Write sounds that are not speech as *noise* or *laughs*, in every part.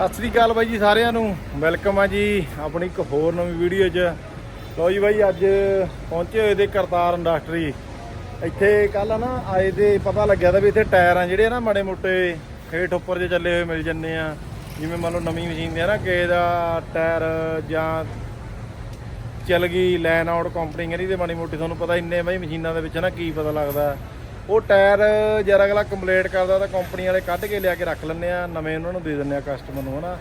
ਸਤਿ ਸ੍ਰੀ ਅਕਾਲ ਬਾਈ ਜੀ ਸਾਰਿਆਂ ਨੂੰ। ਵੈਲਕਮ ਆ ਜੀ ਆਪਣੀ ਇੱਕ ਹੋਰ ਨਵੀਂ ਵੀਡੀਓ 'ਚ। ਲਓ ਜੀ ਬਾਈ, ਅੱਜ ਪਹੁੰਚੇ ਹੋਏ ਦੇ ਕਰਤਾਰ ਇੰਡਸਟਰੀ। ਇੱਥੇ ਕੱਲ ਨਾ ਆਏ ਦੇ ਪਤਾ ਲੱਗਿਆ ਤਾਂ ਵੀ ਇੱਥੇ ਟਾਇਰ ਆ, ਜਿਹੜੇ ਨਾ ਮਾੜੇ ਮੋਟੇ ਹੇਠ ਉੱਪਰ ਜੇ ਚੱਲੇ ਹੋਏ ਮਿਲ ਜੰਨੇ ਆ। ਜਿਵੇਂ ਮੰਨ ਲਓ ਨਵੀਂ ਮਸ਼ੀਨ ਦੇ ਆ ਨਾ, ਕਿਸੇ ਦਾ ਟਾਇਰ ਜਾਂ ਚੱਲ ਗਈ ਲੈਨ ਆਊਟ ਕੰਪਨੀ ਕਹਿੰਦੀ ਤੇ ਮਾੜੀ ਮੋਟੀ ਤੁਹਾਨੂੰ ਪਤਾ ਇੰਨੇ ਬਾਈ ਮਸ਼ੀਨਾਂ ਦੇ ਵਿੱਚ ਨਾ ਕੀ ਪਤਾ ਲੱਗਦਾ। ਉਹ ਟਾਇਰ ਜਰ ਅਗਲਾ ਕੰਪਲੀਟ ਕਰਦਾ ਤਾਂ ਕੰਪਨੀ ਵਾਲੇ ਕੱਢ ਕੇ ਲਿਆ ਕੇ ਰੱਖ ਲੈਂਦੇ ਆ ਨਵੇਂ ਉਹਨਾਂ ਨੂੰ ਦੇ ਦਿੰਦੇ ਆ ਕਸਟਮਰ ਨੂੰ ਹਨਾ?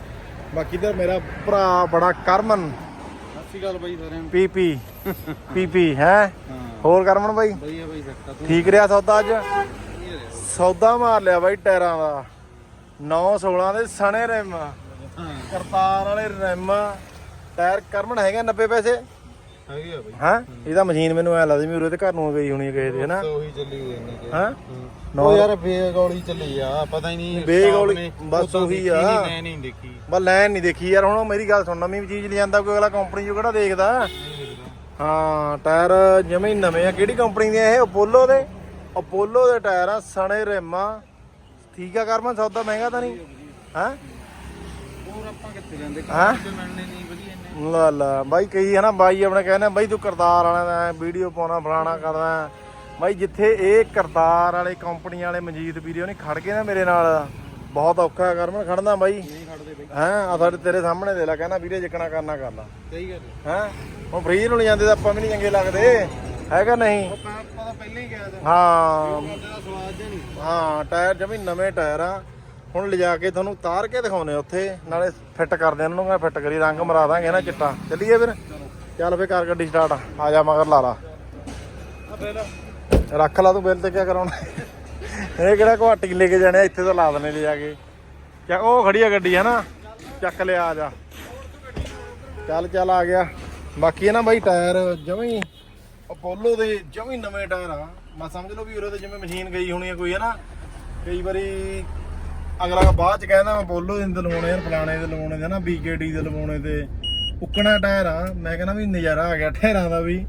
ਬਾਕੀ ਤਾਂ ਮੇਰਾ ਭਰਾ ਬੜਾ ਕਰਮਨ। ਸ਼੍ਰੀ ਅਕਾਲ ਬਾਈ ਸਾਰਿਆਂ ਨੂੰ। ਪੀਪੀ ਪੀਪੀ ਹੈ? ਹੋਰ ਕਰਮਨ ਬਾਈ? ਵਧੀਆ ਬਾਈ ਸੱਤਾ ਤੂੰ ਠੀਕ ਰਿਹਾ ਸੌਦਾ ਅੱਜ? ਸੌਦਾ ਮਾਰ ਲਿਆ ਬਾਈ ਟਾਇਰਾਂ ਦਾ। 9 16 ਦੇ ਸਣੇ ਰਿਮ। ਕਰਤਾਰ ਵਾਲੇ ਰਿਮ। ਟਾਇਰ ਕਰਮਨ ਹੈਗਾ 90 ਪੈਸੇ? ਹੈਗੀ ਆ ਬਾਈ। ਹਾਂ? ਇਹਦਾ ਮਸ਼ੀਨ ਮੈਨੂੰ ਐ ਲੱਗਦੀ ਵੀ ਉਰੇ ਤੇ ਘਰ ਨੂੰ ਗਈ ਹੋਣੀ ਕਿਸੇ ਦੇ ਹਨਾ ਤਾਂ ਉਹੀ ਚੱਲੀ ਹੋਈ ਇੰਨੀ ਕਿ। ਹਾਂ? ਉਹ ਯਾਰ ਬੇਗੌਲੀ ਚੱਲੀ ਆ ਪਤਾ ਹੀ ਨਹੀਂ ਬੇਗੌਲੀ, ਬਸ ਉਹੀ ਆ। ਨਹੀਂ, ਮੈਂ ਨਹੀਂ ਦੇਖੀ। ਬਸ ਲੈਣ ਨਹੀਂ ਦੇਖੀ ਯਾਰ ਹੁਣ ਮੇਰੀ ਗੱਲ ਸੁਣ ਨਵੀਂ ਚੀਜ਼ ਲਿਆਂਦਾ ਕੋਈ ਅਗਲਾ ਕੰਪਨੀ ਚੋਂ ਕਿਹੜਾ ਦੇਖਦਾ? ਨਹੀਂ ਦੇਖਦਾ। ਹਾਂ ਟਾਇਰ ਜਿਵੇਂ ਹੀ ਨਵੇਂ ਆ। ਕਿਹੜੀ ਕੰਪਨੀ ਦੇ ਇਹ? ਅਪੋਲੋ ਦੇ? ਅਪੋਲੋ ਦੇ ਟਾਇਰ ਆ ਸਣੇ ਰਿਮਾਂ। ਠੀਕ ਆ ਕਰਮਨ ਸੌਦਾ ਮਹਿੰਗਾ ਤਾਂ ਨਹੀਂ? ਹਾਂ? ਹੋਰ ਆਪਾਂ ਕਿੱਥੇ ਜਾਂਦੇ? ਹਾਂ? ਤੇ ਮਿਲਣੇ ਨਹੀਂ? ਲਾ ਲਾ। ਬਾਈ ਕਈ ਹਨਾ ਬਾਈ ਆਪਣੇ ਕਹਿੰਦੇ ਬਾਈ ਤੂੰ ਕਰਤਾਰ ਵਾਲਿਆਂ ਦਾ ਵੀਡੀਓ ਪਾਉਣਾ ਫਲਾਣਾ ਕਰਦਾ ਬਾਈ ਜਿੱਥੇ ਇਹ ਕਰਤਾਰ ਵਾਲੇ ਕੰਪਨੀ ਵਾਲੇ ਮਨਜੀਤ ਵੀਰੇ ਉਹਨੇ ਖੜ ਕੇ ਨਾ ਮੇਰੇ ਨਾਲ। ਬਹੁਤ ਔਖਾ ਕਰਮਨ ਖੜਨਾ ਬਾਈ। ਨਹੀਂ ਖੜਦੇ ਬਾਈ। ਹੈਂ ਆ ਸਾਡੇ ਤੇਰੇ ਸਾਹਮਣੇ ਦੇ ਲੈ ਕਹਿੰਦਾ ਵੀਰੇ ਜਿੱਕਣਾ ਕਰਨਾ ਕਰ ਲਾ। ਸਹੀ ਗੱਲ ਹੈਂ। ਹੁਣ ਫ੍ਰੀ ਨੂੰ ਜਾਂਦੇ ਤਾਂ ਆਪਾਂ ਵੀ ਨਹੀਂ ਚੰਗੇ ਲੱਗਦੇ। ਹੈਗਾ ਨਹੀਂ? ਹੀ ਹਾਂ। ਹਾਂ ਟਾਇਰ ਜਮੀ ਨਵੇਂ ਟਾਇਰ ਆ। ਹੁਣ ਲਿਜਾ ਕੇ ਤੁਹਾਨੂੰ ਤਾਰ ਕੇ ਦਿਖਾਉਨੇ ਉੱਥੇ, ਨਾਲੇ ਫਿੱਟ ਕਰਦੇ ਇਹਨਾਂ ਨੂੰ, ਮੈਂ ਫਿੱਟ ਕਰੀ, ਰੰਗ ਮਰਾ ਦਾਂਗੇ ਨਾ ਚਿੱਟਾ। ਚੱਲੀਏ ਫਿਰ? ਚੱਲ ਫੇ ਕਰ ਗੱਡੀ ਸਟਾਰਟ ਆ। ਜਾ ਮਗਰ ਲਾ ਲਾ। ਰੱਖ ਲਾ ਤੂੰ ਬਿੱਲ ਤੇ ਕੀ ਕਰਾਉਣਾ? ਇਹ ਕਿਹੜਾ ਘਾਟੀ ਲੈ ਕੇ ਜਾਣੇ ਇੱਥੇ ਤਾਂ ਲਾ ਦਨੇ ਲਿਜਾ ਕੇ। ਚਾ ਉਹ ਖੜੀ ਆ ਗੱਡੀ ਹੈ ਨਾ ਚੱਕ ਲਿਆ, ਆ ਜਾ। ਚੱਲ ਚੱਲ, ਆ ਗਿਆ। ਬਾਕੀ ਇਹ ਨਾ ਬਾਈ ਟਾਇਰ, ਜਮੀ ਅਪੋਲੋ ਦੇ ਜਮੀ ਨਵੇਂ ਟਾਇਰ ਆ। ਮੈਂ ਸਮਝ ਲਓ ਵੀ ਉਰੇ ਜਿਵੇਂ ਮਸ਼ੀਨ ਗਈ ਹੋਣੀ ਆ ਕੋਈ ਹੈ ਨਾ ਕਈ ਵਾਰੀ ਅਗਲਾ ਬਾਅਦ ਚ ਕਹਿੰਦਾ ਮੈਂ ਅਪੋਲੋ ਦੇ ਲਵਾਉਣੇ ਆ, ਫਲਾਣੇ ਦੇ ਲਵਾਉਣੇ ਦੇ ਨਾ ਬੀਕੇਡੀ ਦੇ ਲਵਾਉਣੇ ਤੇ। ਉੱਕਣਾ ਟਾਇਰ ਆ, ਮੈਂ ਕਹਿੰਦਾ ਵੀ ਨਜ਼ਾਰਾ ਆ ਗਿਆ ਟਾਇਰਾਂ ਦਾ ਵੀ।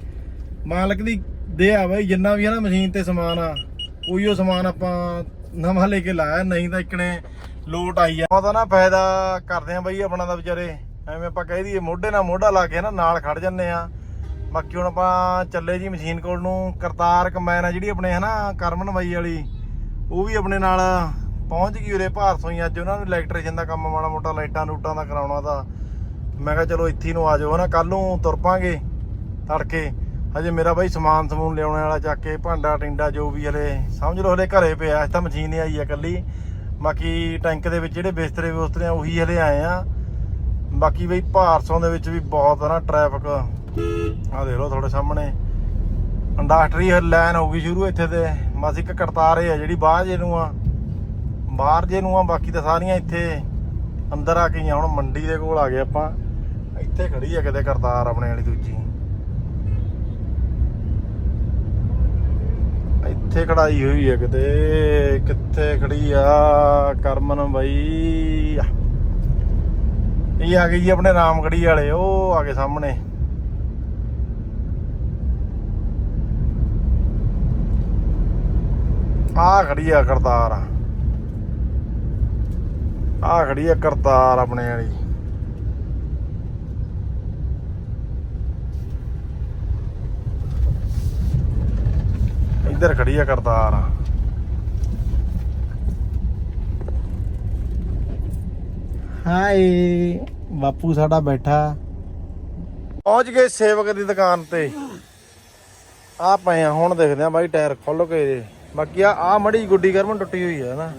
ਮਾਲਕ ਦੀ ਦੇ ਆ ਬਾਈ, ਜਿੰਨਾ ਵੀ ਹੈ ਨਾ ਮਸ਼ੀਨ ਤੇ ਸਮਾਨ ਆ ਕੋਈ ਉਹ ਸਮਾਨ ਆਪਾਂ ਨਵਾਂ ਲੈ ਕੇ ਲਾਇਆ, ਨਹੀਂ ਤਾਂ ਇਕਣੇ ਲੋਟ ਆਈ ਆ। ਉਹਦਾ ਨਾ ਫਾਇਦਾ ਕਰਦੇ ਆ ਬਾਈ ਆਪਣਾ ਦਾ ਵਿਚਾਰੇ। ਐਵੇਂ ਆਪਾਂ ਕਹਿ ਦਈਏ, ਮੋਢੇ ਨਾਲ ਮੋਢਾ ਲਾ ਕੇ ਨਾ ਨਾਲ ਖੜ ਜੰਨੇ ਆ। ਬਾਕੀ ਹੁਣ ਆਪਾਂ ਚੱਲੇ ਜੀ ਮਸ਼ੀਨ ਕੋਲ ਨੂੰ, ਕਰਤਾਰ ਕਮੈਨ ਆ ਜਿਹੜੀ ਆਪਣੇ ਹਨਾ, ਕਰਮਨ ਬਾਈ ਵਾਲੀ, ਉਹ ਵੀ ਆਪਣੇ ਨਾਲ ਪਹੁੰਚ ਗਈ ਉਰੇ ਭਾਰਸੋਂ ਹੀ, ਅੱਜ ਉਹਨਾਂ ਨੂੰ ਇਲੈਕਟ੍ਰੀਸ਼ੀਅਨ ਦਾ ਕੰਮ ਮਾੜਾ ਮੋਟਾ, ਲਾਈਟਾਂ ਲੂਟਾਂ ਦਾ ਕਰਾਉਣਾ ਤਾਂ ਮੈਂ ਕਿਹਾ ਚਲੋ ਇੱਥੇ ਨੂੰ ਆ ਜਾਓ ਹਨਾ ਕੱਲ ਨੂੰ ਤੁਰ ਪਾਂਗੇ ਤੜਕੇ। ਹਜੇ ਮੇਰਾ ਬਾਈ ਸਮਾਨ ਸਮੂਨ ਲਿਆਉਣ ਵਾਲਾ ਚੱਕ ਕੇ, ਭਾਂਡਾ, ਟਿੰਡਾ, ਜੋ ਵੀ ਹਲੇ, ਸਮਝ ਲਓ ਹਲੇ ਘਰੇ ਪਿਆ, ਅੱਜ ਤਾਂ ਮਸ਼ੀਨ ਆਈ ਆ ਕੱਲੀ ਬਾਕੀ ਟੈਂਕ ਦੇ ਵਿੱਚ ਜਿਹੜੇ ਬਿਸਤਰੇ ਬਿਸਤਰੇ ਆ, ਉਹੀ ਹਲੇ ਆਏ ਆ। ਬਾਕੀ ਬਈ ਭਾਰਸੋਂ ਦੇ ਵਿੱਚ ਵੀ ਬਹੁਤ ਆ ਨਾ ਟ੍ਰੈਫਿਕ ਆ ਦੇਖ ਲਓ ਤੁਹਾਡੇ ਸਾਹਮਣੇ। ਇੰਡਸਟਰੀ ਲਾਈਨ ਹੋ ਗਈ ਸ਼ੁਰੂ ਇੱਥੇ ਤੇ। ਬਸ ਇੱਕ ਕਰਤਾਰੇ ਆ, ਜਿਹੜੀ ਬਾਅਦ ਜੇ ਆ ਬਾਹਰ ਜੇ ਨੂੰ ਆ, ਬਾਕੀ ਤਾਂ ਸਾਰੀਆਂ ਇੱਥੇ ਅੰਦਰ ਆ ਗਈਆਂ, ਹੁਣ ਮੰਡੀ ਦੇ ਕੋਲ ਆ ਗਏ ਆਪਾਂ। ਇੱਥੇ ਖੜੀ ਆ ਕਿਤੇ ਕਰਤਾਰ ਆਪਣੇ ਵਾਲੀ ਦੂਜੀ। ਇੱਥੇ ਖੜਾਈ ਹੋਈ ਆ ਕਿਤੇ, ਕਿੱਥੇ ਖੜੀ ਆ ਕਰਮਨ ਬਾਈ? ਇਹ ਆ ਗਈ ਆਪਣੇ ਰਾਮਗੜੀ ਵਾਲੇ, ਉਹ ਆ ਗਏ ਸਾਹਮਣੇ। ਆ ਖੜੀ ਆ ਕਰਤਾਰ। ਆ ਖੜੀ ਆ ਕਰਤਾਰ ਆਪਣੇ ਵਾਲੀ। ਇੱਧਰ ਖੜੀ ਆ ਕਰਤਾਰ। ਹਾਏ ਬਾਪੂ ਸਾਡਾ ਬੈਠਾ। ਪਹੁੰਚ ਗਏ ਸੇਵਕ ਦੀ ਦੁਕਾਨ ਤੇ। ਆ ਪਏ ਆ ਹੁਣ ਦੇਖਦੇ ਆ ਬਾਈ ਟਾਇਰ ਖੁੱਲ ਕੇ ਬਾਕੀ ਆ ਆ ਮੜੀ ਗੁੱਡੀ ਕਰਮਨ ਟੁੱਟੀ ਹੋਈ ਆ ਨਾ।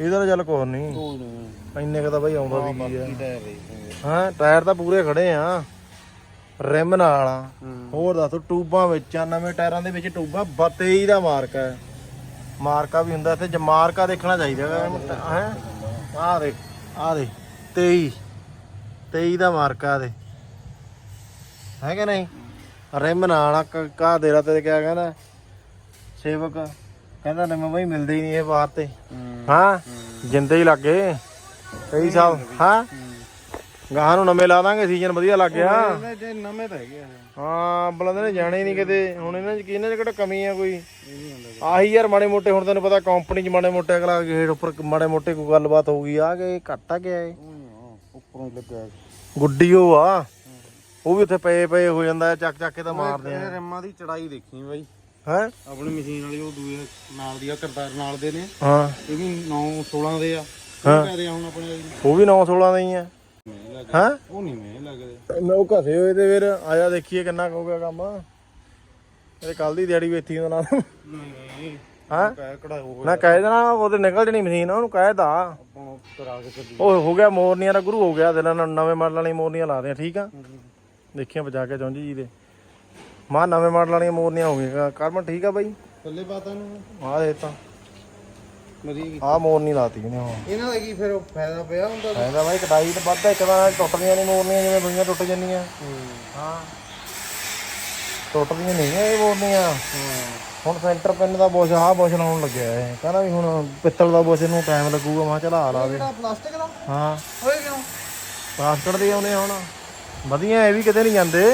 ਇਹਦਾ ਚੱਲ ਕੁਛ ਨਹੀਂ। ਇੰਨੇ ਕ ਤਾਂ ਬਾਈ ਆਉਂਦਾ ਵੀ ਕੀ ਆ। ਹਾਂ ਟਾਇਰ ਤਾਂ ਪੂਰੇ ਖੜੇ ਆ। ਰਿਮ ਨਾਲ ਆ। ਹੋਰ ਦੱਸ ਟੂਬਾਂ ਵਿੱਚ ਆ ਨਵੇਂ ਟਾਇਰਾਂ ਦੇ ਵਿੱਚ ਟੂਬਾਂ 23 ਦਾ ਮਾਰਕਾ ਹੈ ਮਾਰਕਾ ਵੀ ਹੁੰਦਾ ਤੇ ਮਾਰਕਾ ਦੇਖਣਾ ਚਾਹੀਦਾ ਹੈ। ਆ ਦੇਖ ਆ ਦੇ 23 23 ਦਾ ਮਾਰਕਾ ਦੇ। ਹੈ ਕਿ ਨਹੀਂ? ਰਿਮ ਨਾਲ ਆ ਕ- ਦੇਰਾ ਤੇ ਕਿਆ ਕਹਿੰਦਾ? ਸੇਵਕ। ਕਹਿੰਦਾ ਨਿੰਮ ਬਈ ਮਿਲਦੇ ਹੀ ਨਹੀਂ ਇਹ ਬਾਹਰ ਤੇ। ਹਾਂ। ਜਿੰਦੇ ਹੀ ਲੱਗੇ ਕਈ ਸਾਲ ਹਾਂ? ਗਾਹਾਂ ਨੂੰ ਨਵੇਂ ਲਾ ਦਾਂਗੇ ਸੀਜ਼ਨ ਵਧੀਆ ਲੱਗ ਗਿਆ। ਇਹਦੇ ਤੇ ਨਵੇਂ ਤਾਂ ਹੈਗੇ ਆ। ਇਹ ਹਾਂ ਬਲੰਦੇ ਨੇ ਜਾਣੇ ਨਹੀਂ ਕਿਤੇ। ਹੁਣ ਇਹਨਾਂ ਚ ਕੀ ਇਹਨਾਂ ਚ ਕਿਹੜਾ ਕਮੀ ਆ ਕੋਈ? ਨਹੀਂ ਹੁੰਦਾ ਆਹੀ ਯਾਰ ਮਾੜੇ ਮੋਟੇ ਹੁਣ ਤੈਨੂੰ ਪਤਾ ਕੰਪਨੀ ਚ ਮਾੜੇ ਮੋਟੇ ਅਗਲਾ ਗੇਟ ਉੱਪਰ ਮਾੜੇ ਮੋਟੇ ਕੋਈ ਗੱਲਬਾਤ ਹੋ ਗਈ ਆ ਗਏ ਘੱਟ ਆ ਗਿਆ ਏ ਉੱਪਰੋਂ ਹੀ ਲੱਗਿਆ ਗੁੱਡੀ ਉਹ ਆ। ਉਹ ਵੀ ਉੱਥੇ ਪਏ ਪਏ ਹੋ ਜਾਂਦਾ ਚੱਕ ਚੱਕ ਕੇ ਤਾਂ ਮਾਰਦੇ ਇਹ ਆ ਰਿੰਮਾਂ ਦੀ ਚੜਾਈ ਦੇਖੀ ਬਾਈ। ਹੈ? ਆਪਣੀ ਮਸ਼ੀਨ ਵਾਲੀ ਉਹ ਦੂਏ ਨਾਲ ਦੀ ਆ ਕਰਤਾਰ ਨਾਲ ਦੇ ਨੇ। ਹਾਂ। ਇਹ ਵੀ 9 16 ਦੇ ਆ। ਹਾਂ। ਉਹ ਹੁਣ ਆਪਣੇ ਵੀ 9 16 ਦੇ ਹੀ ਆ। ਹੈ? ਉਹ ਨਹੀਂ ਮੈਂ ਲੱਗਦੇ। ਉਹ ਘਸੇ ਹੋਏ ਤੇ ਫਿਰ ਆਇਆ ਦੇਖੀਏ ਕਿੰਨਾ ਹੋ ਗਿਆ ਕੰਮ। ਇਹ ਕੱਲ ਦੀ ਦਿਹਾੜੀ ਵੇਥੀ ਦਾ ਨਾਲ ਨਹੀਂ ਹਾਂ? ਨਾ ਕਹਿ ਦੇਣਾ ਉਹਦੇ ਨਿਕਲ ਜਣੀ ਮਸ਼ੀਨ ਉਹਨੂੰ ਕਹਿ ਦਾ ਨੂੰ ਉਹ ਹੋ ਗਿਆ ਮੋਰਨੀਆਂ ਦਾ ਗੁਰੂ ਹੋ ਗਿਆ ਦਿਲਾਂ ਨਾਲ ਨਵੇਂ ਮਾਡਲ ਵਾਲੀਆਂ ਮੋਰਨੀਆਂ ਲਾ ਦੇ ਠੀਕ ਆ? ਦੇਖੀਆਂ ਬਚਾ ਕੇ ਚੌਂਜੀ ਜੀ ਦੇ। ਮਾਂ ਨਵੇਂ ਮਾਡਲ ਵਾਲੀਆਂ ਮੋਰਨੀਆਂ ਹੋ ਗਈਆਂ। ਕਰਮਨ ਠੀਕ ਆ ਬਾਈ? ਥੱਲੇ ਪਾਤਾ ਨੂੰ। ਆ ਦੇ ਤਾਂ। ਵਧੀਆ ਆ ਮੋਰਨੀ ਲਾਤੀ ਇਹਨੇ ਹੁਣ। ਇਹਨਾਂ ਦਾ ਕੀ ਫਿਰ ਫਾਇਦਾ ਪਿਆ ਹੁੰਦਾ ਕਹਿੰਦਾ ਬਾਈ ਕਟਾਈ ਤੇ ਵੱਧ ਇੱਕ ਤਾਂ ਟੁੱਟਦੀਆਂ ਨਹੀਂ ਮੋਰਨੀਆਂ ਜਿਵੇਂ ਦੁਨੀਆਂ ਟੁੱਟ ਜਾਂਦੀਆਂ। ਹਾਂ। ਟੁੱਟਦੀਆਂ ਨਹੀਂ ਇਹ ਮੋਰਨੀਆਂ ਹੁਣ ਸੈਂਟਰ ਪਿੰਨ ਦਾ ਬੁਸ਼ ਆਹ ਬੁਸ਼ ਲਾਉਣ ਲੱਗਿਆ ਇਹ। ਕਹਿੰਦਾ ਵੀ ਹੁਣ ਪਿੱਤਲ ਦਾ ਬੁਸ਼ ਨੂੰ ਟਾਈਮ ਲੱਗੂਗਾ ਮੈਂ ਕਿਹਾ ਚਲਾ ਲਾ ਦੇ। ਜਿਹੜਾ ਪਲਾਸਟਿਕ ਦਾ? ਹਾਂ। ਹੋਏ ਕਿਉਂ? ਪਲਾਸਟਿਕ ਦੇ ਆਉਨੇ ਹੁਣ। ਵਧੀਆ ਇਹ ਵੀ ਕਿਤੇ ਨਹੀਂ ਜਾਂਦੇ।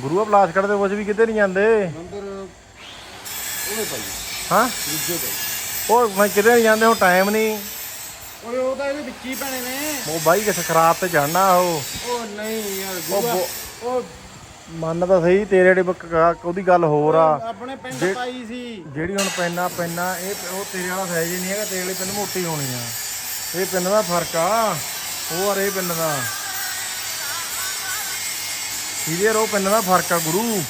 ਗੁਰੂਆ ਪਲਾਸਟਿਕ ਦੇ ਬੁਸ਼ ਵੀ ਕਿਤੇ ਨਹੀਂ ਜਾਂਦੇ। ਅੰਦਰ ਉਹਦੇ ਭਾਈ ਹਾਂ? ਦੂਜੇ ਉਹ ਮੈਂ ਕਿਤੇ ਨਹੀਂ ਜਾਂਦੇ ਹੁਣ ਟਾਈਮ ਨਹੀਂ ਓਏ ਉਹ ਤਾਂ ਇਹਦੇ ਵਿੱਚ ਹੀ ਪੈਣੇ ਨੇ। ਉਹ ਬਾਈ ਕਿਸੇ ਖਰਾਬ ਤੇ ਚੜਨਾ ਉਹ। ਉਹ ਨਹੀਂ ਯਾਰ ਉਹ ਗੁਰੂਆ, ਬੋ- ਉਹ ਮੰਨ ਤਾਂ ਸਹੀ ਤੇਰੇ ਜਿਹੜੇ ਬੱਕ- ਉਹਦੀ ਗੱਲ ਹੋਰ ਆ। ਆਪਣੇ ਪਿੰਡ ਪਾਈ ਸੀ। ਜਿਹੜੀ ਹੁਣ ਪੈਨਾ ਪੈਨਾ ਇਹ ਉਹ ਤੇਰੇ ਵਾਲਾ ਸਾਈਜ਼ ਹੀ ਨਹੀਂ ਹੈਗਾ ਤੇਰੇ ਵਾਲੀ ਪੈਨ ਮੋਟੀ ਹੋਣੀ ਆ। ਇਹ ਪੈਨ ਦਾ ਫ਼ਰਕ ਆ। ਉਹ ਇਹ ਪੈਨ ਦਾ। ਇਹਦੇ ਔਰ ਉਹ ਪੈਨ ਦਾ ਫ਼ਰਕ ਆ ਗੁਰੂ।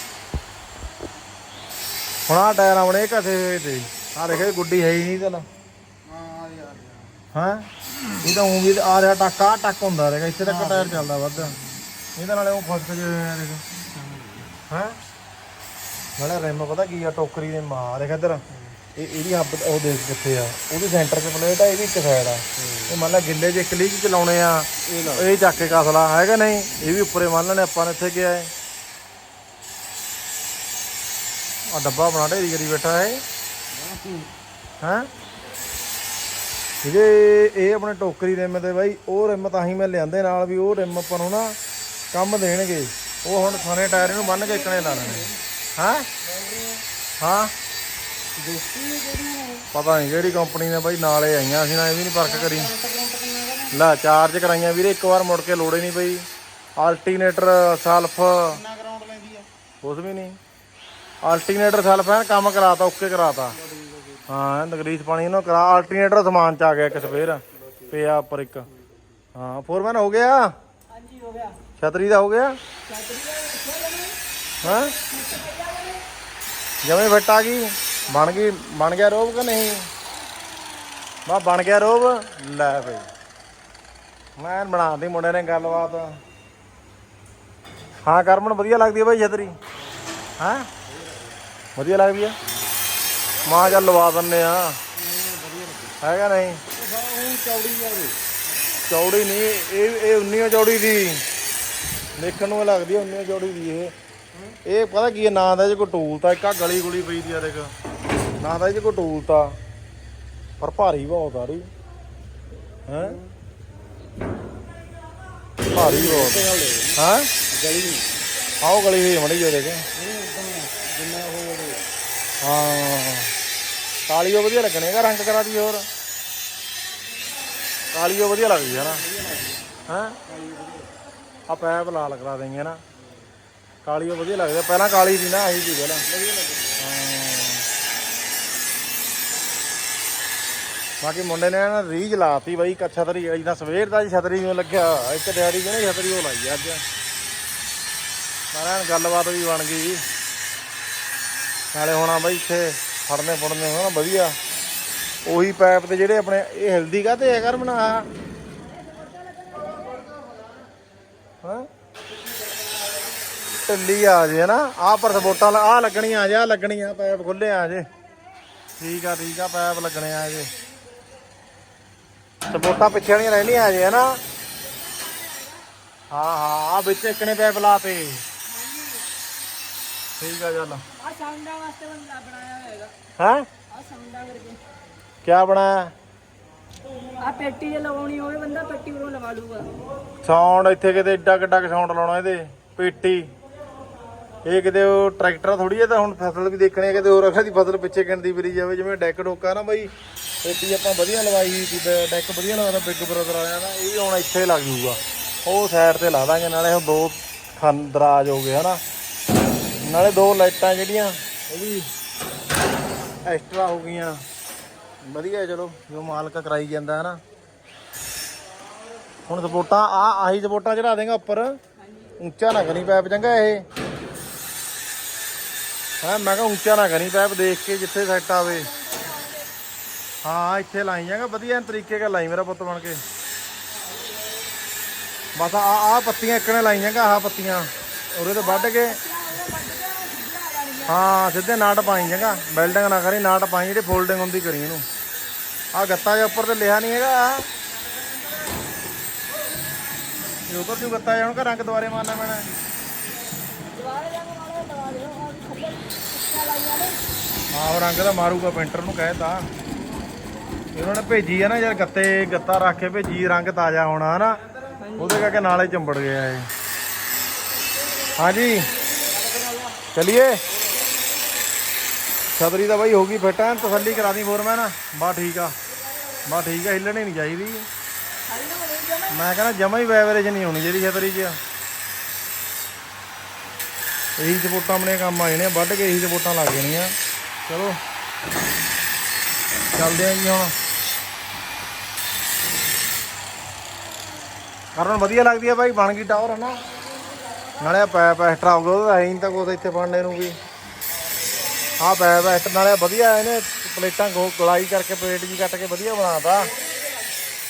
ਹੁਣ ਆ ਟਾਇਰ ਆਉਣੇ ਘਸੇ ਹੋਏ ਤੇ। ਆ ਦੇਖੇ ਗੁੱਡੀ ਹੈ ਹੀ ਨਹੀਂ ਤਲ ਹਾਂ ਯਾਰ ਹਾਂ? ਇਹ ਤਾਂ ਉਂ ਵੀ ਆ ਰਿਹਾ ਟੱਕ ਆ ਟੱਕ ਹੁੰਦਾ ਰਹੇਗਾ ਇੱਥੇ ਤੱਕ ਟਾਇਰ ਚੱਲਦਾ ਵੱਧ। ਇਹਦੇ ਨਾਲੇ ਉਹ ਫਸਕ ਜੇ ਹੋਇਆ ਦੇਖ। ਹਾਂ? ਨਾਲੇ ਰਿਮ ਪਤਾ ਕੀ ਆ ਟੋਕਰੀ ਦੇ ਮਾਰ ਦੇਖ ਇੱਧਰ। ਇਹ ਇਹਦੀ ਹੱਬ ਉਹ ਦੇਖ ਕਿੱਥੇ ਆ। ਉਹਦੇ ਸੈਂਟਰ 'ਚ ਪਲੇਟ ਆ ਇਹ ਵੀ ਇੱਕ ਸਾਈਡ ਆ। ਇਹ ਮੰਨ ਲਾ ਗਿੱਲੇ ਜੇ ਕਲੀਕ ਚਲਾਉਣੇ ਆ। ਇਹ ਚੱਕ ਕੇ ਕਸਲਾ ਹੈਗਾ ਨਹੀਂ? ਇਹ ਵੀ ਉੱਪਰੇ ਮੰਨ ਲੈਣੇ ਆਪਾਂ ਨੇ ਇੱਥੇ ਗਿਆ ਹੈ। ਆ ਡੱਬਾ ਬਣਾ ਢੇਰੀ ਕਰੀ ਬੈਠਾ ਹੈ ਹਾਂ? ਇਹਦੇ ਇਹ ਆਪਣੇ ਟੋਕਰੀ ਰਿਮ ਤੇ ਬਾਈ, ਉਹ ਰਿਮ ਤਾਂ ਹੀ ਮੈਂ ਲਿਆਂਦੇ ਨਾਲ ਵੀ ਉਹ ਰਿਮ ਆਪਾਂ ਨੂੰ ਨਾ ਕੰਮ ਦੇਣਗੇ। ਉਹ ਹੁਣ ਥਾਣੇ ਟਾਇਰ ਨੂੰ ਬੰਨ ਕੇ ਇਕਣੇ ਲਾ ਲੈਣੇ। ਹਾਂ? ਹਾਂ? ਪਤਾ ਨਹੀਂ ਕਿਹੜੀ ਕੰਪਨੀ ਨੇ ਬਾਈ, ਨਾਲੇ ਆਈਆਂ ਸੀ ਨਾ, ਇਹ ਵੀ ਨਹੀਂ ਪਰਖ ਕਰੀ। ਲੈ, ਚਾਰਜ ਕਰਾਈਆਂ ਵੀਰੇ, ਇੱਕ ਵਾਰ ਮੁੜ ਕੇ ਲੋੜੇ ਨਹੀਂ ਪਈ। Alternator self. ਕਿੰਨਾ ਕੁਛ ਵੀ ਨਹੀਂ। ਆਲਟਰਨੇਟਰ ਸੈਲਫ ਐਨ ਕੰਮ ਕਰਾਤਾ ਓਕੇ ਕਰਾਤਾ। ਹਾਂ ਨਗਰੀਸ ਪਾਣੀ ਇਹਨੂੰ ਕਰਾ ਆਲਟਰਨੇਟਰ ਸਮਾਨ ਚ ਆ ਗਿਆ ਇੱਕ ਸਪੇਅਰ ਪਿਆ ਉੱਪਰ ਇੱਕ। ਹਾਂ ਫੋਰਮੈਨ ਹੋ ਗਿਆ? ਹਾਂਜੀ ਹੋ ਗਿਆ। ਛਤਰੀ ਦਾ ਹੋ ਗਿਆ? ਹਾਂ? ਜਵੇਂ ਫਿੱਟ ਆ ਗਈ। ਬਣ ਗਈ ਬਣ ਗਿਆ ਰੋਬ ਕਿ ਨਹੀਂ? ਬਾ ਬਣ ਗਿਆ ਰੋਬ? ਲੈ ਭਈ ਮੈਂ ਬਣਾਤੀ ਮੁੰਡੇ ਨੇ ਗੱਲਬਾਤ। ਹਾਂ ਕਰਮਨ ਵਧੀਆ ਲੱਗਦੀ ਹੈ ਭਾਈ ਛਤਰੀ। ਹਾਂ? ਵਧੀਆ ਲੱਗਦੀ ਆ। ਮਾਂ ਚੱਲ ਲਵਾ ਦਿੰਨੇ ਆ। ਹੈਗਾ ਨਹੀਂ? ਉਹ ਚੌੜੀ ਜਾਵੇ ਚੌੜੀ ਨਹੀਂ, ਇਹ ਇਹ 19 ਚੌੜੀ ਦੀ। ਦੇਖਣ ਨੂੰ ਲੱਗਦੀ ਹੈ 19 ਚੌੜੀ ਦੀ ਇਹ। ਇਹ ਪਤਾ ਕੀ ਹੈ ਨਾਂ ਦਾ ਜੇ ਕੋਈ ਟੂਲ ਤਾਂ, ਇੱਕ ਆ ਗਲੀ ਗੁਲੀ ਪਈ ਦੀ ਆ ਦੇਖ। ਨਾਂ ਦਾ ਜੇ ਕੋਈ ਟੂਲ ਤਾਂ। ਪਰ ਭਾਰੀ ਬਹੁਤ ਆ ਰਹੀ ਹੈ? ਭਾਰੀ ਬਹੁਤ ਹਾਂ? ਗਲੀ ਆਓ ਗਲੀ ਹੋਈ ਮੜੀ ਜੋ ਦੇਖ। ਜਿੰਨਾ ਹਾਂ। ਕਾਲੀ ਉਹ ਵਧੀਆ ਲੱਗਣੇ ਰੰਗ ਕਰਾ ਦੀ ਹੋਰ। ਕਾਲੀ ਵਧੀਆ ਲੱਗਦੀ ਹੈ ਨਾ। ਹਾਂ? ਆ ਪੈਪ ਲਾਲ ਕਰਾ ਦੇਂਗੇ ਨਾ। ਕਾਲੀ ਵਧੀਆ ਲੱਗਦੀ ਪਹਿਲਾਂ ਕਾਲੀ ਸੀ ਨਾ, ਆਹੀ ਸੀ ਪਹਿਲਾਂ। ਬਾਕੀ ਮੁੰਡੇ ਨੇ ਨਾ ਰੀਜ ਲਾਤੀ ਬਾਈ ਕੱਛਾ ਛਤਰੀ ਇਹਦਾ ਸਵੇਰ ਦਾ ਜੀ ਛਤਰੀ ਨੂੰ ਲੱਗਿਆ ਇੱਕ ਦਿਹਾੜੀ ਜਿਹਨੇ ਛਤਰੀ ਉਹ ਲਾਈ ਅੱਜ। ਸਾਰਿਆਂ ਗੱਲਬਾਤ ਵੀ ਬਣ ਗਈ। ਨਾਲੇ ਹੋਣਾ ਬਾਈ ਇੱਥੇ ਫੜਨੇ ਫੜਨੇ ਹੋਣਾ ਵਧੀਆ। ਉਹੀ ਪਾਈਪ ਤੇ ਜਿਹੜੇ ਆਪਣੇ, ਇਹ ਹਿਲਦੀ ਕਾ ਤੇ ਕਰ ਬਣਾ ਹਾਂ? ਢਿੱਲੀ ਆ ਜੇ ਨਾ ਆ ਪਰ ਸਪੋਰਟਾਂ ਆ ਲੱਗਣੀਆਂ ਆ ਜਾ ਲੱਗਣੀਆਂ ਪਾਈਪ ਖੁੱਲੇ ਆ ਜੇ। ਠੀਕ ਆ ਠੀਕ ਆ ਪਾਈਪ ਲੱਗਣੇ ਆ ਜੇ। ਸਪੋਰਟਾਂ ਪਿੱਛੇ ਵਾਲੀਆਂ ਰਹਿਣੀਆਂ ਆ ਜੇ ਹਨਾ। ਹਾਂ ਹਾਂ ਆ ਵਿੱਚ ਇੱਕਨੇ ਪਾਈਪ ਲਾਤੇ ਠੀਕ ਆ ਚੱਲ। ਆ ਸਾਊਂਡਾਂ ਵਾਸਤੇ ਬੰਦਾ ਬਣਾਇਆ ਹੋਏਗਾ ਹੈ? ਆ ਸਾਊਂਡਾਂ ਕਰਕੇ। ਕਿਆ ਬਣਾਇਆ? ਆ ਪੇਟੀ ਜੇ ਲਵਾਉਣੀ ਹੋਵੇ ਬੰਦਾ ਪੇਟੀ ਉਰੋਂ ਲਵਾ ਲੂਗਾ ਸਾਊਂਡ ਇੱਥੇ ਕਿਤੇ ਏਡਾ ਕਿੱਡਾ ਕੁ ਸਾਊਂਡ ਲਾਉਣਾ ਇਹਦੇ ਪੇਟੀ। ਇਹ ਕਿਤੇ ਉਹ ਟਰੈਕਟਰ ਥੋੜੀ ਹੈ ਤਾਂ ਹੁਣ ਫਸਲ ਵੀ ਦੇਖਣੀ ਹੈ ਕਿਤੇ ਹੋਰ ਅਖਾ ਦੀ ਫਸਲ ਪਿੱਛੇ ਗਿਣਦੀ ਫਿਰੀ ਜਾਵੇ ਜਿਵੇਂ ਡੈਕ ਡੋਕਾ ਨਾ ਬਾਈ ਪੇਟੀ ਆਪਾਂ ਵਧੀਆ ਲਵਾਈ ਸੀ ਤੇ ਡੈਕ ਵਧੀਆ ਲਗਾਦਾ ਬਿੱਗ ਬ੍ਰਦਰ ਵਾਲਿਆਂ ਦਾ ਇਹ ਵੀ ਹੁਣ ਇੱਥੇ ਲੱਗ ਜੂਗਾ ਉਹ ਸਾਈਡ ਤੇ ਲਾ ਦਾਂਗੇ ਨਾਲੇ ਉਹ ਦੋ ਖਨ ਦਰਾਜ ਹੋ ਗਏ ਹਨਾ। ਨਾਲੇ ਦੋ ਲਾਈਟਾਂ ਜਿਹੜੀਆਂ, ਉਹ ਵੀ ਐਕਸਟਰਾ ਹੋ ਗਈਆਂ। ਵਧੀਆ ਚਲੋ, ਜੋ ਮਾਲਕ ਕਰਾਈ ਜਾਂਦਾ, ਹਨਾ। ਹੁਣ ਸਪੋਰਟਾਂ, ਆ, ਆਹੀ ਸਪੋਰਟਾਂ ਚੜਾ ਦੇਗਾ ਉੱਪਰ। ਉੱਚਾ ਨਾ ਕਰੀ ਪੈਪ ਚੰਗਾ ਇਹ। ਹਾਂ, ਮੈਂ ਕਿਹਾ ਉੱਚਾ ਨਾ ਕਰੀ ਪੈਪ ਦੇਖ ਕੇ ਜਿੱਥੇ ਸੈੱਟ ਆਵੇ। ਹਾਂ, ਇੱਥੇ ਲਾਈ ਜਾਗਾ, ਵਧੀਆ ਤਰੀਕੇ ਨਾਲ ਲਾਈ ਮੇਰਾ ਪੁੱਤ ਬਣ ਕੇ। ਬਸ ਆ ਆ ਪੱਤੀਆਂ ਇੱਕਣੇ ਲਾਈ ਜਾਗਾ ਆਹ ਪੱਤੀਆਂ। ਉਹਦੇ ਤੋਂ ਵੱਢ ਕੇ ਹਾਂ ਸਿੱਧੇ ਨਾਟ ਪਾਈ ਜਾਗਾ ਬਿਲਡਿੰਗ ਨਾ ਕਰੀ ਨਾਟ ਪਾਈ ਜਿਹੜੀ ਫੋਲਡਿੰਗ ਹੁੰਦੀ ਕਰੀ ਇਹਨੂੰ। ਆ ਗੱਤਾ ਜਿਹਾ ਉੱਪਰ ਤੇ ਲਿਆ ਨਹੀਂ ਹੈਗਾ। ਇਹ ਉੱਪਰ ਕਿਉਂ ਗੱਤਾ ਜਿਹਾ? ਹੁਣ ਕਿ ਰੰਗ ਦੁਬਾਰੇ ਮਾਰਨਾ ਪੈਣਾ? ਦੁਬਾਰਾ ਕੇ ਨਾਲੇ ਲਵਾ ਦਿਓ ਆ ਥੱਲੇ ਇੱਕਾ ਲਾਈਆਂ ਨੇ ਰੰਗ ਦਾ ਮਾਰੂਗਾ ਪੇਂਟਰ ਨੂੰ ਕਹਿਤਾ ਇਹਨਾਂ ਨੇ ਭੇਜੀ ਆ ਨਾ ਯਾਰ ਗੱਤੇ ਗੱਤਾ ਰੱਖ ਕੇ ਭੇਜੀ ਰੰਗ ਤਾਜ਼ਾ ਹੋਣਾ ਹਨਾ? ਉਹਦੇ ਕਰਕੇ ਨਾਲੇ ਚੰਬੜ ਗਿਆ ਇਹ। ਹਾਂਜੀ। ਚਲਿਏ। ਛਤਰੀ ਤਾਂ ਬਾਈ ਹੋ ਗਈ ਫਿੱਟ, ਐਨ ਤਸੱਲੀ ਕਰਾ ਦੀ ਫੋਰਮੈਨ ਬਾ ਠੀਕ ਆ। ਬਾ ਠੀਕ ਆ, ਹਿੱਲਣੀ ਨਹੀਂ ਚਾਹੀਦੀ। ਮੈਂ ਕਹਿੰਦਾ ਜਮਾ ਹੀ ਵੈਵਰੇਜ ਨਹੀਂ ਹੋਣੀ ਜਿਹੜੀ ਛਤਰੀ 'ਚ ਇਹੀ ਸਪੋਰਟਾਂ ਆਪਣੇ ਕੰਮ ਆ ਜਾਣੀਆਂ, ਵੱਢ ਕੇ ਇਹੀ ਸਪੋਰਟਾਂ ਲੱਗ ਜਾਣੀਆਂ। ਚਲੋ, ਚੱਲਦੇ ਆਂ ਜੀ ਹੁਣ। ਕਰਨ ਵਧੀਆ ਲੱਗਦੀ ਆ ਬਾਈ, ਬਣ ਗਈ ਟਾਵਰ ਹਨਾ। ਨਾਲੇ ਪੈਪ ਐਕਸਟਰਾ ਹੋ ਉਹਦਾ ਹੈ ਨਹੀਂ ਤਾਂ ਕੁਛ ਇੱਥੇ ਬਣਨੇ ਨੂੰ ਵੀ। ਆਹ ਪੈ ਐਕਸਟਰਾ ਨਾਲੇ ਵਧੀਆ ਇਹਨੇ ਪਲੇਟਾਂ ਗੋ ਗਲਾਈ ਕਰਕੇ ਪਲੇਟ ਜੀ ਕੱਟ ਕੇ ਵਧੀਆ ਬਣਾਤਾ।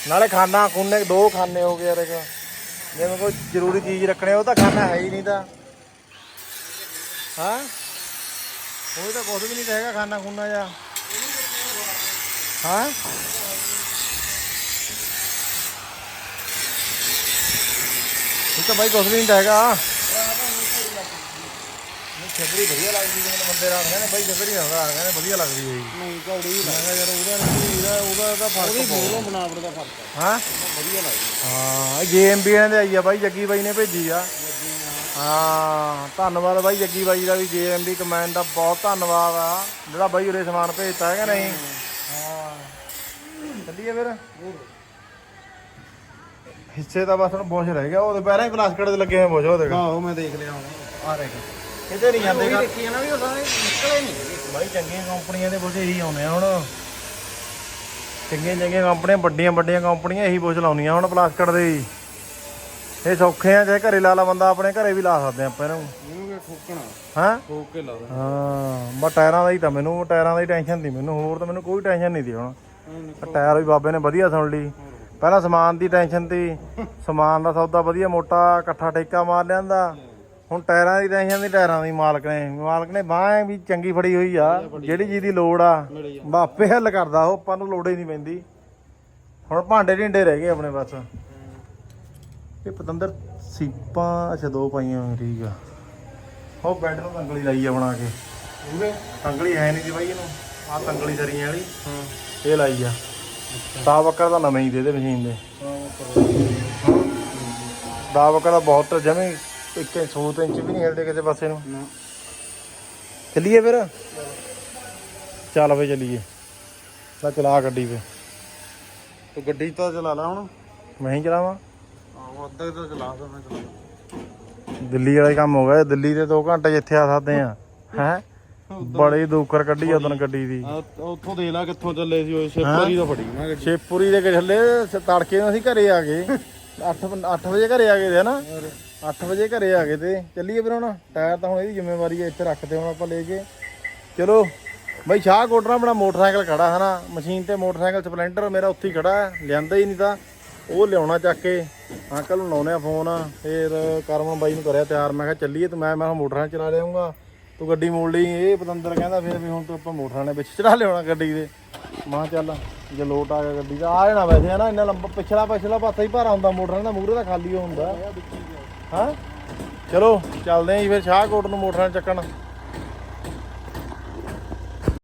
ਨਾਲੇ ਖਾਨਾ ਖੁੰਨੇ ਦੋ ਖਾਨੇ ਹੋ ਗਏ ਯਾਰ ਇੱਕ। ਜਿਵੇਂ ਕੋਈ ਜ਼ਰੂਰੀ ਚੀਜ਼ ਰੱਖਣੇ ਉਹ ਤਾਂ ਖਾਨਾ ਹੈ ਹੀ ਨਹੀਂ ਤਾਂ। ਹਾਂ? ਉਹ ਤਾਂ ਕੁਝ ਵੀ ਨਹੀਂ ਤਾਂ ਹੈਗਾ ਖਾਣਾ ਖੁੰਨਾ ਜਾਂ ਹਾਂ? ਇਹ ਤਾਂ ਬਾਈ ਕੁਝ ਵੀ ਨਹੀਂ ਤਾਂ ਹੈਗਾ। ਛਤਰੀ ਵਧੀਆ ਲੱਗਦੀ ਜਿਵੇਂ ਬੰਦੇ ਰਾਤ ਕਹਿੰਦੇ ਬਾਈ ਛਤਰੀ ਹੁੰਦਾ ਕਹਿੰਦੇ ਵਧੀਆ ਲੱਗਦੀ ਹੈ ਜੀ ਨਹੀਂ ਕੌੜੀ ਮੈਂ ਕਿਹਾ ਯਾਰ ਉਹਦਾ ਨਹੀਂ ਇਹਦਾ ਉਹਦਾ ਤਾਂ ਫ਼ਰਕ ਉਹਦੀ ਮੂਲੋਂ ਬਣਾਵਟ ਦਾ ਫ਼ਰਕ ਹੈ ਹਾਂ? ਵਧੀਆ ਲੱਗਦੀ। ਹਾਂ ਜੀਐਮਬੀ ਇਹਨਾਂ ਦੇ ਆਈ ਆ ਬਾਈ ਜੱਗੀ ਬਾਈ ਨੇ ਭੇਜੀ ਆ। ਹਾਂ ਧੰਨਵਾਦ ਬਾਈ ਜੱਗੀ ਬਾਈ ਦਾ ਵੀ ਜੀਐਮਬੀ ਕਮੈਂਡ ਦਾ ਬਹੁਤ ਧੰਨਵਾਦ ਆ। ਜਿਹੜਾ ਬਾਈ ਉਰੇ ਸਮਾਨ ਭੇਜਤਾ ਹੈਗਾ ਨਹੀਂ? ਹਾਂ। ਚੱਲੀਏ ਫਿਰ। ਹਿੱਸੇ ਦਾ ਬਸ ਹੁਣ ਬੋਝ ਰਹਿ ਗਿਆ ਉਹਦੇ ਪੈਰਾਂ ਹੀ ਪਲਾਸਟਿਕ ਦੇ ਲੱਗੇ ਹੋਏ ਬੋਝ ਉਹਦੇ ਆਹੋ ਮੈਂ ਦੇਖ ਲਿਆ ਹੁਣ। ਆ ਰਹੇ ਕਿਤੇ ਨਹੀਂ ਜਾਂਦੇ ਗਾ। ਦੇਖੀ ਨਾ ਵੀ ਉਹ ਸਾਰੇ ਨਿਕਲੇ ਨਹੀਂ ਬਾਈ ਚੰਗੀਆਂ ਕੰਪਨੀਆਂ ਦੇ ਬੋਝ ਇਹੀ ਆਉਣੇ ਆ ਹੁਣ। ਚੰਗੀਆਂ ਚੰਗੀਆਂ ਕੰਪਨੀਆਂ ਵੱਡੀਆਂ ਵੱਡੀਆਂ ਕੰਪਨੀਆਂ ਇਹੀ ਬੋਝ ਲਾਉਣੀਆਂ ਹੁਣ ਪਲਾਸਟਿਕ ਦੇ ਹੀ। ਇਹ ਸੌਖੇ ਆ ਜੇ ਘਰੇ ਲਾ ਲਾ ਬੰਦਾ ਆਪਣੇ ਘਰੇ ਵੀ ਲਾ ਸਕਦੇ ਆਪਾਂ ਇਹਨੂੰ। ਇਹਨੂੰ ਕਿ ਠੋਕਣਾ? ਹਾਂ? ਠੋਕ ਕੇ ਲਾ ਦੇ ਹਾਂ ਬਸ ਟਾਇਰਾਂ ਦਾ ਹੀ ਤਾਂ ਮੈਨੂੰ ਟਾਇਰਾਂ ਦੀ ਟੈਨਸ਼ਨ ਸੀ ਮੈਨੂੰ ਹੋਰ ਤਾਂ ਮੈਨੂੰ ਕੋਈ ਟੈਨਸ਼ਨ ਨਹੀਂ ਸੀ ਹੁਣ। ਟਾਇਰ ਵੀ ਬਾਬੇ ਨੇ ਵਧੀਆ ਸੁਣ ਲਈ। ਪਹਿਲਾਂ ਸਮਾਨ ਦੀ ਟੈਨਸ਼ਨ ਸੀ *laughs* ਸਮਾਨ ਦਾ ਸੌਦਾ ਵਧੀਆ ਮੋਟਾ ਇਕੱਠਾ ਠੇਕਾ ਮਾਰ ਲਿਆਂਦਾ। ਹੁਣ ਟਾਇਰਾਂ ਦੀ ਟੈਨਸ਼ਨ ਦੀ ਟਾਇਰਾਂ ਦੀ ਮਾਲਕ ਨੇ। ਮਾਲਕ ਨੇ ਬਾਹ ਵੀ ਚੰਗੀ ਫੜੀ ਹੋਈ ਆ। ਜਿਹੜੀ ਚੀਜ਼ ਦੀ ਲੋੜ ਆ ਬਾਪੇ ਹੱਲ ਕਰਦਾ ਉਹ ਆਪਾਂ ਨੂੰ ਲੋੜ ਹੀ ਨਹੀਂ ਪੈਂਦੀ। ਹੁਣ ਭਾਂਡੇ ਢਿੰਡੇ ਰਹਿ ਗਏ ਆਪਣੇ ਬਸ। ਇਹ ਪਤੰਦਰ ਸੀਪਾਂ ਅੱਛਾ ਦੋ ਪਾਈਆਂ ਠੀਕ ਆ। ਉਹ ਬੈੱਡ ਨੂੰ ਤੰਗਲੀ ਲਾਈ ਆ ਬਣਾ ਕੇ। ਉਹਦੇ ਤੰਗਲੀ ਹੈ ਨਹੀਂ ਸੀ ਬਾਈ ਇਹਨੂੰ। ਆਹ ਤੰਗਲੀ ਸਰੀਆਂ ਵਾਲੀ। ਹਾਂ। ਇਹ ਲਾਈ ਆ। ਦਾ ਬੱਕਰ ਦਾ ਨਵੇਂ ਹੀ ਦੇ ਦੇ ਮਸ਼ੀਨ ਦੇ। ਦਾ ਬੱਕਰ ਦਾ ਬਹੁਤ ਜਮੇ ਇੱਕ ਸੂਤ ਇੰਚ ਵੀ ਨਹੀਂ ਹਿਲਦੇ ਕਿਸੇ ਪਾਸੇ ਨੂੰ। ਨਾ। ਚੱਲੀਏ ਫਿਰ? ਚੱਲ ਵੇ ਚੱਲੀਏ। ਲੈ ਚਲਾ ਗੱਡੀ ਵੇ ਤੂੰ ਗੱਡੀ ਤਾਂ ਚਲਾ ਲਾ ਹੁਣ। ਮੈਂ ਹੀ ਚਲਾਵਾਂ। ਆਹੋ ਅੱਧਾ ਤਾਂ ਚਲਾ ਦੋ ਮੈਂ ਚਲਾ ਦਿੱਲੀ ਵਾਲਾ ਕੰਮ ਹੋ ਗਿਆ ਦਿੱਲੀ ਦੇ 2 ਘੰਟੇ ਇੱਥੇ ਆ ਸਕਦੇ ਆ। ਹੈ? ਬੜੀ ਦੂਕਰ ਕੱਢੀ ਉਦੋਂ ਗੱਡੀ ਦੀ। ਉੱਥੋਂ ਦੇ ਲਾ ਕਿੱਥੋਂ ਚੱਲੇ ਸੀ ਉਹ ਸ਼ੇਪਰੀ ਦਾ ਫੜੀ ਮੈਂ ਸ਼ੇਪੂਰੀ ਦੇ ਥੱਲੇ ਤੜਕੇ ਨੂੰ ਅਸੀਂ ਘਰੇ ਆ ਗਏ। 8 8 ਵਜੇ ਘਰੇ ਆ ਗਏ ਤੇ ਹਨਾ 8 ਵਜੇ ਘਰੇ ਆ ਗਏ ਤੇ ਚੱਲੀਏ ਫਿਰ ਹੁਣ। ਟਾਇਰ ਤਾਂ ਹੁਣ ਇਹਦੀ ਜ਼ਿੰਮੇਵਾਰੀ ਹੈ ਇੱਥੇ ਰੱਖਦੇ ਹੁਣ ਆਪਾਂ ਲੈ ਕੇ। ਚਲੋ, ਬਈ ਸ਼ਾਹ ਕੋਟਰਾ ਆਪਣਾ ਮੋਟਰਸਾਈਕਲ ਖੜਾ ਹਨਾ ਮਸ਼ੀਨ ਤੇ ਮੋਟਰਸਾਈਕਲ ਸਪਲੈਂਡਰ ਮੇਰਾ ਉੱਥੇ ਹੀ ਖੜਾ ਹੈ, ਲਿਆਂਦਾ ਹੀ ਨਹੀਂ ਤਾਂ। ਉਹ ਲਿਆਉਣਾ ਚੱਕ ਕੇ। ਅੰਕਲ ਨੂੰ ਲਾਉਨੇ ਆ ਫੋਨ। ਫਿਰ ਕਰਮਨ ਬਾਈ ਨੂੰ ਕਰਿਆ ਤਿਆਰ। ਮੈਂ ਕਿਹਾ ਚੱਲੀਏ ਤੂੰ, ਮੈਂ ਮੈਂ ਕਿਹਾ ਮੋਟਰਸਾਈਕਲ ਚਲਾ ਲਿਆਉਂਗਾ। ਤੂੰ ਗੱਡੀ ਮੋੜ ਲਈ। ਇਹ ਪਤੰਦਰ ਕਹਿੰਦਾ ਫਿਰ ਵੀ ਹੁਣ ਤੂੰ ਆਪਾਂ ਮੋਟਰਸਾਈਕਲ ਵਿੱਚ ਚੜਾ ਲਿਆਉਣਾ ਗੱਡੀ ਦੇ। ਮਾਂ ਚੱਲ, ਜੇ ਲੋਟ ਆ ਗਿਆ ਗੱਡੀ ਦਾ। ਆ ਜਾਣਾ ਵੈਸੇ ਹਨਾ ਇੰਨਾ ਲੰਬਾ ਪਿਛਲਾ ਪਿਛਲਾ ਪਾਸਾ ਹੀ ਭਾਰਾ ਹੁੰਦਾ। ਮੋਟਰ ਦਾ ਮੂਹਰੇ ਦਾ ਖਾਲੀ ਹੁੰਦਾ। ਹਾਂ? ਚਲੋ ਚੱਲਦੇ ਆਂ ਜੀ ਫਿਰ ਸ਼ਾਹਕੋਟ ਨੂੰ ਮੋਟਰਾਂ ਚੱਕਣ।